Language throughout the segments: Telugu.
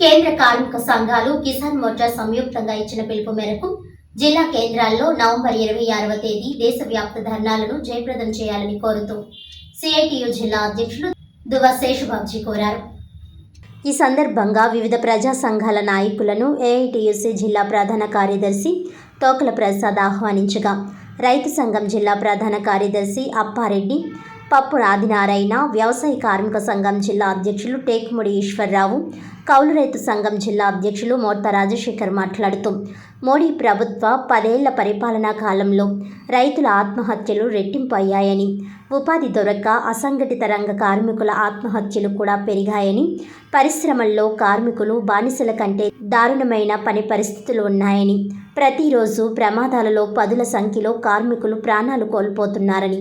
కేంద్ర కార్మిక సంఘాలు కిసాన్ మోర్చా సంయుక్తంగా ఇచ్చిన పిలుపు మేరకు జిల్లా కేంద్రాల్లో నవంబర్ ఇరవై ఆరవ తేదీ దేశవ్యాప్త ధర్నాలను జయప్రదం చేయాలని కోరుతూ సిఐటియు జిల్లా అధ్యక్షులు దువా శేషుబాబ్జీ కోరారు. ఈ సందర్భంగా వివిధ ప్రజా సంఘాల నాయకులను ఏఐటియుసి జిల్లా ప్రధాన కార్యదర్శి తోకల ప్రసాద్ ఆహ్వానించగా రైతు సంఘం జిల్లా ప్రధాన కార్యదర్శి అప్పారెడ్డి పప్పు ఆదినారాయణ వ్యవసాయ కార్మిక సంఘం జిల్లా అధ్యక్షులు టేకుముడి ఈశ్వర్రావు కౌలు రైతు సంఘం జిల్లా అధ్యక్షులు మోర్త రాజశేఖర్ మాట్లాడుతూ మోడీ ప్రభుత్వ పదేళ్ళ పరిపాలనా కాలంలో రైతుల ఆత్మహత్యలు రెట్టింపు అయ్యాయని ఉపాధి దొరక్క అసంఘటిత రంగ కార్మికుల ఆత్మహత్యలు కూడా పెరిగాయని పరిశ్రమల్లో కార్మికులు బానిసల కంటే దారుణమైన పని పరిస్థితులు ఉన్నాయని ప్రతిరోజు ప్రమాదాలలో పదుల సంఖ్యలో కార్మికులు ప్రాణాలు కోల్పోతున్నారని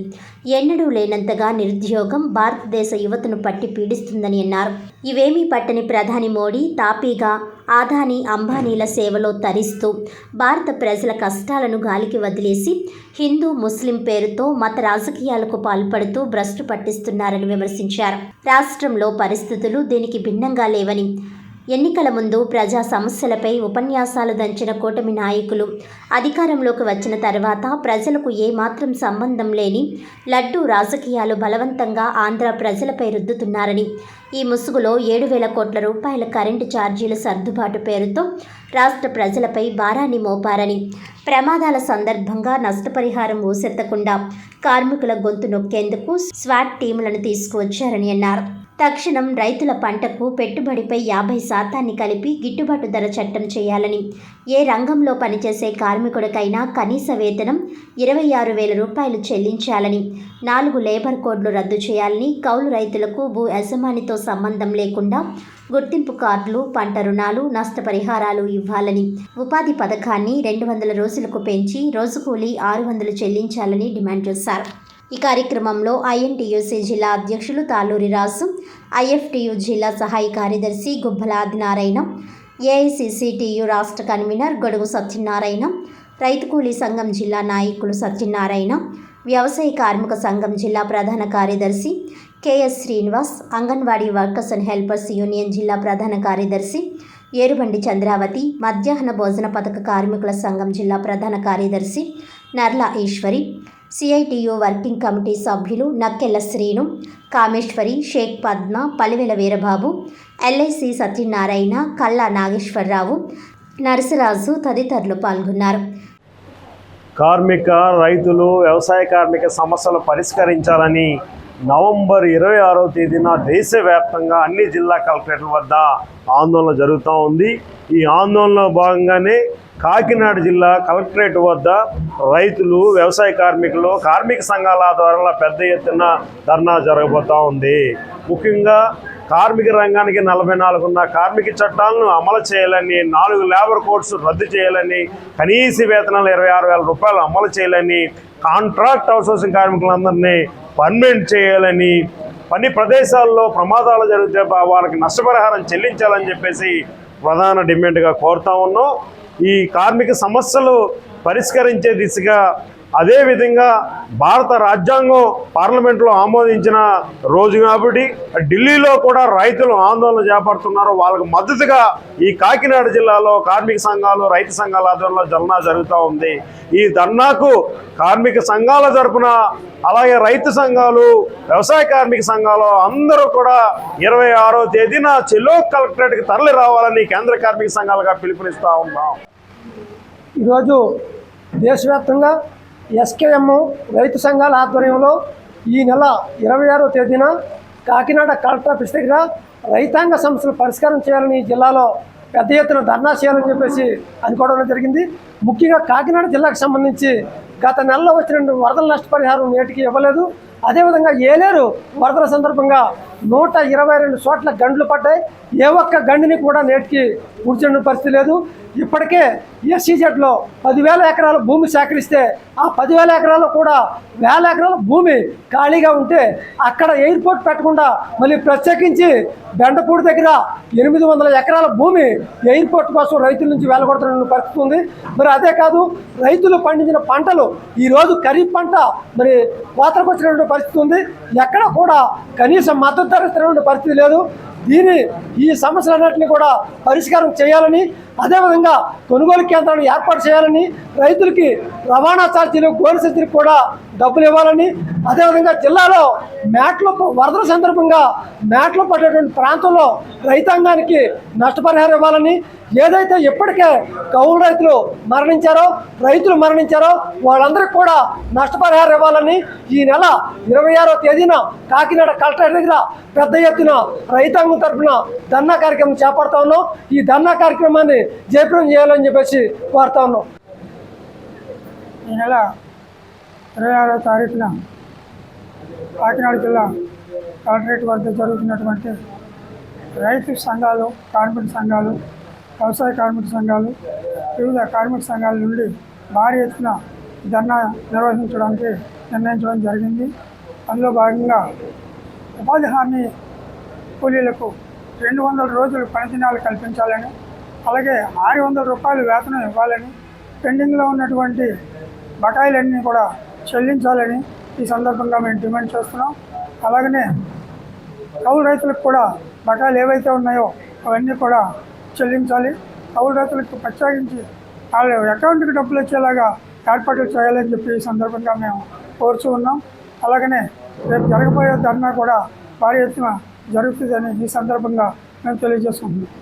ఎన్నడూ లేనంతగా నిరుద్యోగం భారతదేశ యువతను పట్టి పీడిస్తుందని అన్నారు. ఇవేమీ పట్టని ప్రధాని మోడీ తాపీగా ఆదాని అంబానీల సేవలో తరిస్తూ భారత ప్రజల కష్టాలను గాలికి వదిలేసి హిందూ ముస్లిం పేరుతో మత రాజకీయాలకు పాల్పడుతూ భ్రష్టు పట్టిస్తున్నారని విమర్శించారు. రాష్ట్రంలో పరిస్థితులు దీనికి భిన్నంగా లేవని ఎన్నికల ముందు ప్రజా సమస్యలపై ఉపన్యాసాలు దంచిన కూటమి నాయకులు. అధికారంలోకి వచ్చిన తర్వాత ప్రజలకు ఏమాత్రం సంబంధం లేని లడ్డూ రాజకీయాలు బలవంతంగా ఆంధ్ర ప్రజలపై రుద్దుతున్నారని ఈ ముసుగులో ఏడు వేల కోట్ల రూపాయల కరెంటు ఛార్జీల సర్దుబాటు పేరుతో రాష్ట్ర ప్రజలపై భారాన్ని మోపారని ప్రమాదాల సందర్భంగా నష్టపరిహారం ఊసెత్తకుండా కార్మికుల గొంతు నొక్కేందుకు స్వాట్ టీములను తీసుకువచ్చారని అన్నారు. తక్షణం రైతుల పంటకు పెట్టుబడిపై యాభై శాతాన్ని కలిపి గిట్టుబాటు ధర చట్టం చేయాలని ఏ రంగంలో పనిచేసే కార్మికుడికైనా కనీస వేతనం ఇరవై ఆరు వేల రూపాయలు చెల్లించాలని నాలుగు లేబర్ కోడ్లు రద్దు చేయాలని కౌలు రైతులకు భూ యజమానితో సంబంధం లేకుండా గుర్తింపు కార్డులు పంట రుణాలు నష్టపరిహారాలు ఇవ్వాలని. ఉపాధి పథకాన్ని రెండు వందల రోజులకు పెంచి రోజు కూలీ ఆరు వందలు చెల్లించాలని డిమాండ్ చేశారు. ఈ కార్యక్రమంలో ఐఎన్టీయూసీ జిల్లా అధ్యక్షులు తాలూరి రాసు ఐఎఫ్టియు జిల్లా సహాయ కార్యదర్శి గుబ్బల ఆదినారాయణ ఏఐసిసిటియు రాష్ట్ర కన్వీనర్ గొడుగు సత్యనారాయణ రైతు కూలీ సంఘం జిల్లా నాయకులు సత్యనారాయణ వ్యవసాయ కార్మిక సంఘం జిల్లా ప్రధాన కార్యదర్శి KS Srinivas anganwadi workers and helpers union జిల్లా ప్రధాన కార్యదర్శి ఏరుబండి చంద్రావతి మధ్యాహ్న భోజన పథక కార్మికుల సంఘం జిల్లా ప్రధాన కార్యదర్శి Narla Eswari CITU working committee సభ్యులు నక్కెల శ్రీను కామేశ్వరి షేక్ పద్మ పలివెల వీరబాబు ఎల్ఐసి సత్యనారాయణ కల్లా నాగేశ్వరరావు నరసరాజు తదితరులు పాల్గొన్నారు. కార్మిక రైతులు వ్యవసాయ కార్మిక సమస్యలు పరిష్కరించాలని నవంబర్ ఇరవై ఆరో తేదీన దేశవ్యాప్తంగా అన్ని జిల్లా కలెక్టరేట్ల వద్ద ఆందోళన జరుగుతూ ఉంది. ఈ ఆందోళనలో భాగంగానే కాకినాడ జిల్లా కలెక్టరేట్ వద్ద రైతులు వ్యవసాయ కార్మికులు కార్మిక సంఘాల ఆధ్వర్యంలో పెద్ద ఎత్తున ధర్నా జరగబోతూ ఉంది. ముఖ్యంగా కార్మిక రంగానికి నలభై నాలుగున్న కార్మిక చట్టాలను అమలు చేయాలని నాలుగు లేబర్ కోడ్స్ రద్దు చేయాలని కనీస వేతనాలు ఇరవై ఆరు వేల రూపాయలు అమలు చేయాలని కాంట్రాక్ట్ అవుట్సోర్సింగ్ కార్మికులందరినీ పర్మనెంట్ చేయాలని పని ప్రదేశాల్లో ప్రమాదాలు జరిగితే వాళ్ళకి నష్టపరిహారం చెల్లించాలని చెప్పేసి ప్రధాన డిమాండ్గా కోరుతా ఉన్నాం. ఈ కార్మిక సమస్యలు పరిష్కరించే దిశగా అదేవిధంగా భారత రాజ్యాంగం పార్లమెంట్లో ఆమోదించిన రోజు కాబట్టి ఢిల్లీలో కూడా రైతులు ఆందోళన చేపడుతున్నారు. వాళ్ళకు మద్దతుగా ఈ కాకినాడ జిల్లాలో కార్మిక సంఘాలు రైతు సంఘాల ఆధ్వర్యంలో ధర్నా జరుగుతూ ఉంది. ఈ ధర్నాకు కార్మిక సంఘాల తరపున అలాగే రైతు సంఘాలు వ్యవసాయ కార్మిక సంఘాలు అందరూ కూడా ఇరవై ఆరో తేదీన చెలో కలెక్టరేట్కి తరలి రావాలని కేంద్ర కార్మిక సంఘాలుగా పిలుపునిస్తూ ఉన్నాం. ఈరోజు దేశవ్యాప్తంగా ఎస్కేఎం రైతు సంఘాల ఆధ్వర్యంలో ఈ నెల ఇరవై ఆరో తేదీన కాకినాడ కలెక్టర్ ఆఫీస్ దగ్గర రైతాంగ సమస్యలు పరిష్కారం చేయాలని జిల్లాలో పెద్ద ఎత్తున ధర్నా చేయాలని చెప్పేసి అనుకోవడం జరిగింది. ముఖ్యంగా కాకినాడ జిల్లాకు సంబంధించి గత నెలలో వచ్చిన వరదల నష్టపరిహారం నేటికి ఇవ్వలేదు. అదేవిధంగా ఏలేరు వరదల సందర్భంగా నూట ఇరవై రెండు చోట్ల గండ్లు పడ్డాయి. ఏ ఒక్క గండిని కూడా నేటికి కూర్చున్న పరిస్థితి లేదు. ఇప్పటికే ఎస్సీజెడ్లో పదివేల ఎకరాల భూమి సేకరిస్తే ఆ పదివేల ఎకరాలు కూడా వేల ఎకరాల భూమి ఖాళీగా ఉంటే అక్కడ ఎయిర్పోర్ట్ పెట్టకుండా మళ్ళీ ప్రత్యేకించి బెండపూడి దగ్గర ఎనిమిది వందల ఎకరాల భూమి ఎయిర్పోర్ట్ కోసం రైతుల నుంచి వెళ్ళగొడుతున్న పరిస్థితి ఉంది. మరి అదే కాదు రైతులు పండించిన పంటలు ఈరోజు ఖరీఫ్ పంట మరి కోతలకు వచ్చినటువంటి పరిస్థితి ఉంది. ఎక్కడ కూడా కనీసం మద్దతు ధర పరిస్థితి లేదు. దీని ఈ సమస్యలన్నింటినీ కూడా పరిష్కారం చేయాలని అదేవిధంగా కొనుగోలు కేంద్రాలు ఏర్పాటు చేయాలని రైతులకి రవాణా ఛార్జీలు గోనె కూడా డబ్బులు ఇవ్వాలని అదేవిధంగా జిల్లాలో మేట్లు వరదల సందర్భంగా మేట్లు పడేటువంటి ప్రాంతంలో రైతాంగానికి నష్టపరిహారం ఇవ్వాలని ఏదైతే ఇప్పటికే కౌలు రైతులు మరణించారో రైతులు మరణించారో వాళ్ళందరికీ కూడా నష్టపరిహారం ఇవ్వాలని ఈ నెల ఇరవై ఆరో తేదీన కాకినాడ కలెక్టర్ దగ్గర పెద్ద ఎత్తున రైతాంగం తరఫున ధర్నా కార్యక్రమం చేపడతా ఉన్నాం. ఈ ధర్నా కార్యక్రమాన్ని జయప్రదం చేయాలని చెప్పేసి వార్తా ఉన్నాం. ఈ నెల ఇరవై ఆరో తారీఖున కాకినాడ జిల్లా కలెక్టరేట్ వద్ద జరుగుతున్నటువంటి రైతు సంఘాలు కార్మిక సంఘాలు వ్యవసాయ కార్మిక సంఘాలు వివిధ కార్మిక సంఘాల నుండి భారీ ఎత్తున ధర్నా నిర్వహించడానికి నిర్ణయించడం జరిగింది. అందులో భాగంగా ఉపాధి హామీ కూలీలకు రెండు వందల రోజులు పనిదినాలు కల్పించాలని అలాగే ఆరు వందల రూపాయలు వేతనం ఇవ్వాలని పెండింగ్లో ఉన్నటువంటి బకాయిలన్నీ కూడా చెల్లించాలని ఈ సందర్భంగా మేము డిమాండ్ చేస్తున్నాం. అలాగనే కౌలు రైతులకు కూడా బకాయిలు ఏవైతే ఉన్నాయో అవన్నీ కూడా చెల్లించాలి. కౌలు రైతులకు ప్రత్యేకించి వాళ్ళ అకౌంట్కి డబ్బులు వచ్చేలాగా ఏర్పాట్లు చేయాలని చెప్పి ఈ సందర్భంగా మేము కోరుచూ ఉన్నాం. అలాగనే రేపు జరగబోయే ధర్నా కూడా భారీ ఎత్తున జరుగుతుందని ఈ సందర్భంగా మేము తెలియజేసుకుంటున్నాం.